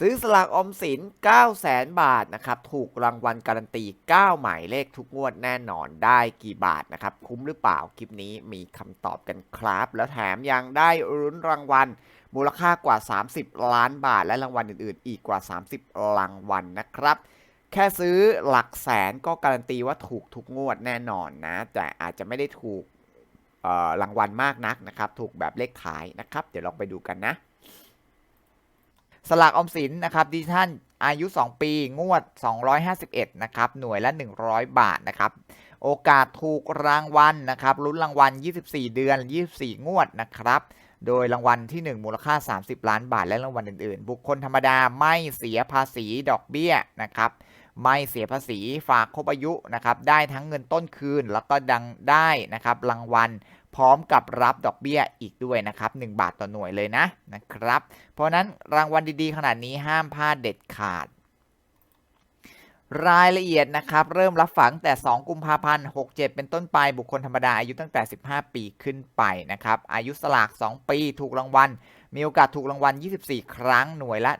ซื้อสลากอมสิน 9 0 0แสนบาทนะครับ ถูกรางวัลการันตี 9 หมายเลขทุกงวดแน่นอนได้กี่บาทนะครับ คุ้มหรือเปล่า คลิปนี้มีคำตอบกันครับ แล้วแถมยังได้รุ้นรางวัลมูลค่ากว่า 30 ล้านบาท และรางวัลอื่นๆ อีกกว่า 30 รางวัลนะครับ แค่ซื้อหลักแสนก็การันตีว่าถูกทุกงวดแน่นอนนะ แต่อาจจะไม่ได้ถูกรางวัลมากนักนะครับ ถูกแบบเลขท้ายนะครับ เดี๋ยวลองไปดูกันนะ สลากออมสินนะครับดิจิทัลอายุ 2 ปี งวด 251 นะครับ หน่วยละ 100 บาท นะครับ โอกาสถูกรางวัลนะครับลุ้นรางวัล 24 เดือน 24 งวด นะครับ โดยรางวัลที่ 1 มูลค่า 30 ล้านบาท และรางวัลอื่น ๆ บุคคลธรรมดาไม่เสียภาษีดอกเบี้ย นะครับ ไม่เสียภาษีฝากครบอายุ นะครับ ได้ทั้งเงินต้นคืน แล้วก็ดังได้ นะครับ รางวัล พร้อมกับรับดอกเบี้ยอีกด้วยนะครับ 1 บาทต่อหน่วยเลยนะนะครับ เพราะนั้นรางวัลดีๆ ขนาดนี้ห้ามพลาดเด็ดขาด รายละเอียดนะครับ เริ่มรับฝังแต่ 2 กุมภาพันธ์ 67 เป็นต้นไปบุคคลธรรมดาอายุตั้งแต่ 15 ปีขึ้นไปนะครับ อายุสลาก 2 ปีถูกรางวัลมีโอกาสถูกรางวัล 24 ครั้งหน่วยละ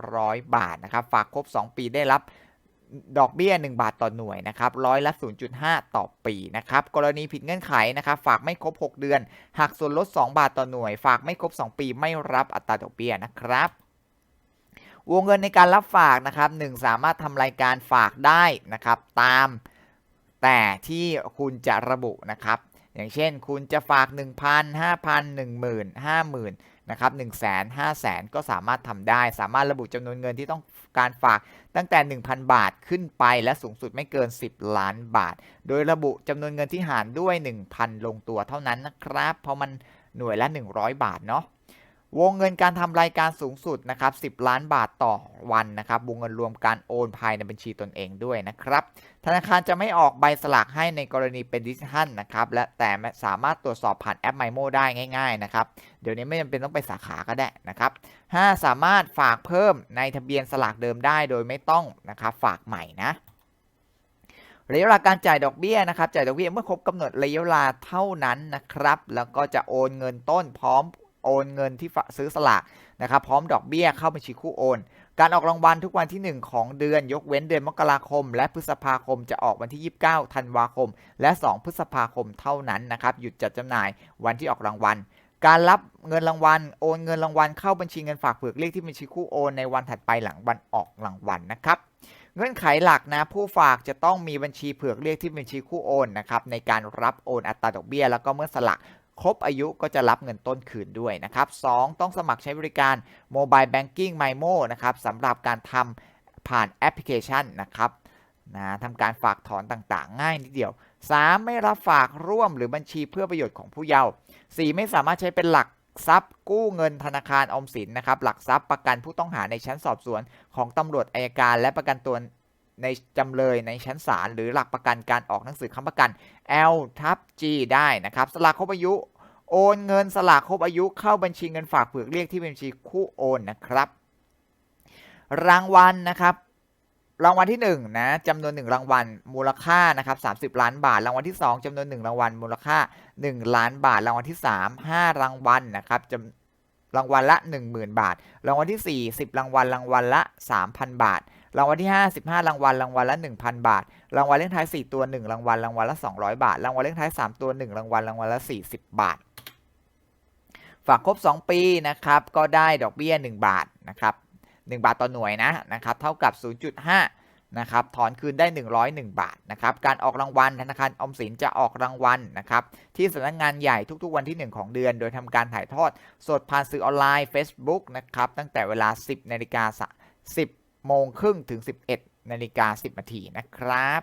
100 บาทนะครับ ฝากครบ 2 ปีได้รับ ดอกเบี้ย 1 บาทต่อหน่วยนะครับร้อยละ 0.5 ต่อปีนะครับกรณีผิดเงื่อนไขนะครับฝากไม่ครบ 6 เดือนหักส่วนลด 2 บาทต่อหน่วย ฝากไม่ครบ 2 ปีไม่รับอัตราดอกเบี้ยนะครับวงเงินในการรับฝากนะครับ1สามารถทำรายการฝากได้นะครับตามแต่ที่คุณจะระบุนะครับ อย่างเช่น คุณจะฝาก 1,000 5,000 10,000 50,000นะครับ1 0 0 0 0 0 5 0 0 0ก็สามารถทำได้ สามารถระบุจำนวนเงินที่ต้องการฝากตั้งแต่ 1,000 บาทขึ้นไปและสูงสุดไม่เกิน 10 ล้านบาท โดยระบุจำนวนเงินที่หารด้วย 1,000 ลงตัวเท่านั้นนะครับ เพราะมันหน่วยละ 100 บาทเนาะ วงเงินการทำรายการสูงสุดนะครับ 10 ล้านบาทต่อวันนะครับ วงเงินรวมการโอนภายในบัญชีตนเองด้วยนะครับ ธนาคารจะไม่ออกใบสลากให้ในกรณีเป็นดิจิทัลนะครับ และแต่สามารถตรวจสอบผ่านแอป MyMo ได้ง่าย ๆ นะครับ เดี๋ยวนี้ไม่จำเป็นต้องไปสาขาก็ได้นะครับ 5 สามารถฝากเพิ่มในทะเบียนสลากเดิมได้โดยไม่ต้องนะครับฝากใหม่นะระยะเวลาการจ่ายดอกเบี้ยนะครับ จ่ายดอกเบี้ยเมื่อครบกำหนดระยะเวลาเท่านั้นนะครับ แล้วก็จะโอนเงินต้นพร้อม โอนเงินที่ฝากซื้อสลากนะครับพร้อมดอกเบี้ยเข้าบัญชีคู่โอน การออกรางวัลทุกวันที่ 1 ของเดือนยกเว้นเดือนมกราคม และพฤษภาคมจะออกวันที่ 29 ธันวาคม และ 2 พฤษภาคมเท่านั้นนะครับหยุดจัดจำหน่ายวันที่ออกรางวัลการรับเงินรางวัลโอนเงินรางวัลเข้าบัญชีเงินฝากเผือกเลขที่บัญชีคู่โอนในวันถัดไปหลังวันออกรางวัลนะครับเงื่อนไขหลักนะผู้ฝากจะต้องมีบัญชีเผือกเรียกที่บัญชีคู่โอนนะครับในการรับโอนอัตราดอกเบี้ย แล้วก็เมื่อสลัก ครบอายุก็จะรับเงินต้นคืนด้วยนะครับ 2 ต้องสมัครใช้บริการ Mobile Banking MyMo นะครับสำหรับการทำผ่านแอปพลิเคชันนะครับนะทำการฝากถอนต่างๆ ง่ายนิดเดียว 3 ไม่รับฝากร่วมหรือบัญชีเพื่อประโยชน์ของผู้เยาว์ 4 ไม่สามารถใช้เป็นหลักทรัพย์กู้เงินธนาคารออมสินนะครับหลักทรัพย์ประกันผู้ต้องหาในชั้นสอบสวนของตำรวจอายการ และประกันตัว ในจำเลยในชั้นศาลหรือหลักประกันการออกหนังสือค้ำประกัน L ทับ G ได้นะครับสลากครบอายุ โอนเงินสลากครบอายุเข้าบัญชีเงินฝากเผือกเรียกที่บัญชีคู่โอนนะครับ รางวัลนะครับรางวัลที่1นะจำนวน 1 รางวัล มูลค่านะครับ30 ล้านบาท รางวัลที่ 2จำนวน 1 รางวัล มูลค่า 1 ล้านบาท รางวัลที่ 3 5 รางวัลนะครับจำรางวัลละ 10,000 บาท รางวัลที่ 4 10 รางวัล รางวัลละ 3,000 บาท รางวัลที่5 15รางวัลรางวัลละ 1,000 บาท รางวัลเลขท้าย 4 ตัว 1 รางวัลรางวัลละ 200 บาท รางวัลเลขท้าย 3 ตัว 1 รางวัลรางวัลละ 40 บาท ฝากครบ 2 ปีนะครับก็ได้ดอกเบี้ย 1 บาทนะครับ1บาทต่อหน่วยนะนะครับเท่ากับ 0.5นะครับถอนคืนได้ 101 บาทนะครับการออกรางวัลธนาคารออมสินจะออกรางวัลนะครับที่สำนักงานใหญ่ทุกๆวันที่ 1 ของเดือน โดยทำการถ่ายทอดสดผ่านสื่อออนไลน์ Facebook นะครับตั้งแต่เวลา 10นาฬิกา10 โมงครึ่งถึง 11นาฬิกา10นาทีนะครับ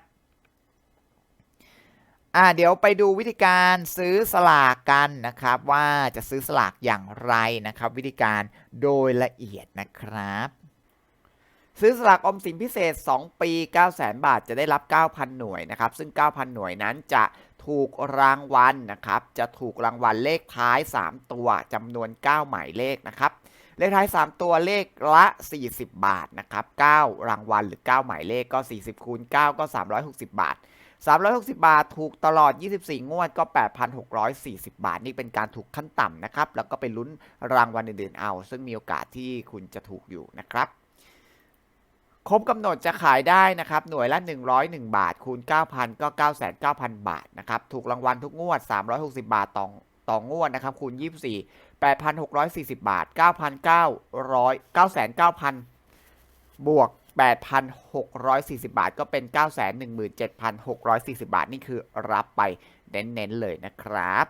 อ่าเดี๋ยวไปดูวิธีการซื้อสลากกันนะครับ ว่าจะซื้อสลากอย่างไรนะครับ วิธีการโดยละเอียดนะครับ ซื้อสลากอมสินพิเศษ 2 ปี 9 0 0 0 0 0 บาทจะได้รับ 9,000 หน่วยนะครับ ซึ่ง 9,000 หน่วยนั้นจะถูกรางวัลนะครับ จะถูกรางวัลเลขท้าย 3 ตัวจำนวน 9 หมายเลขนะครับ เลขท้าย 3 ตัวเลขละ 40 บาทนะครับ 9 รางวัลหรือ 9 หมายเลขก็ 40คูณ9 ก็ 360 บาท 360 บาทถูกตลอด 24 งวดก็ 8,640 บาท นี่เป็นการถูกขั้นต่ำนะครับ แล้วก็ไปลุ้นรางวัลอื่นๆเอา ซึ่งมีโอกาสที่คุณจะถูกอยู่นะครับครบกำหนดจะขายได้นะครับ หน่วยละ 101 บาท คูณ 9,000 ก็ 9,900 บาทนะครับ ถูกรางวัลทุกงวด 360 บาทต่อ ต่องวดนะครับคูณ 24 8,640 บาท 9,900 9,900 บวก 8,640 บาท ก็เป็น 917,640 บาท นี่คือรับไปเน้นๆเลยนะครับ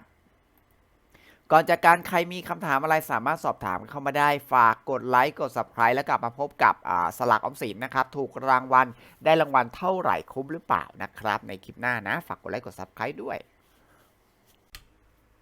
ก่อนจากการใครมีคำถามอะไรสามารถสอบถามเข้ามาได้ฝากกดไลค์กด subscribe แล้วกลับมาพบกับสลากออมสินนะครับ ถูกรางวัลได้รางวัลเท่าไหร่คุ้มหรือเปล่านะครับ ในคลิปหน้านะ ฝากกดไลค์กด subscribe ด้วย